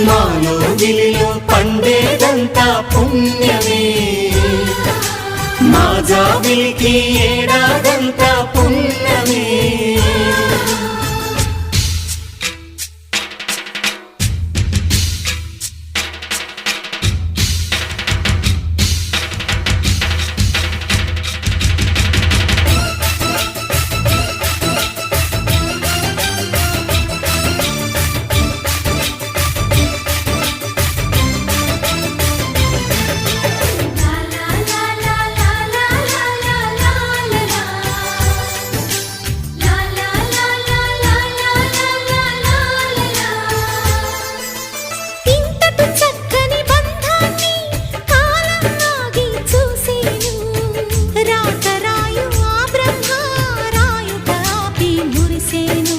నాలో గిలిలో పండేదంతా పుణ్యమే. మాజా విలికి ఏడాదంతా పుణ్యమే. sin.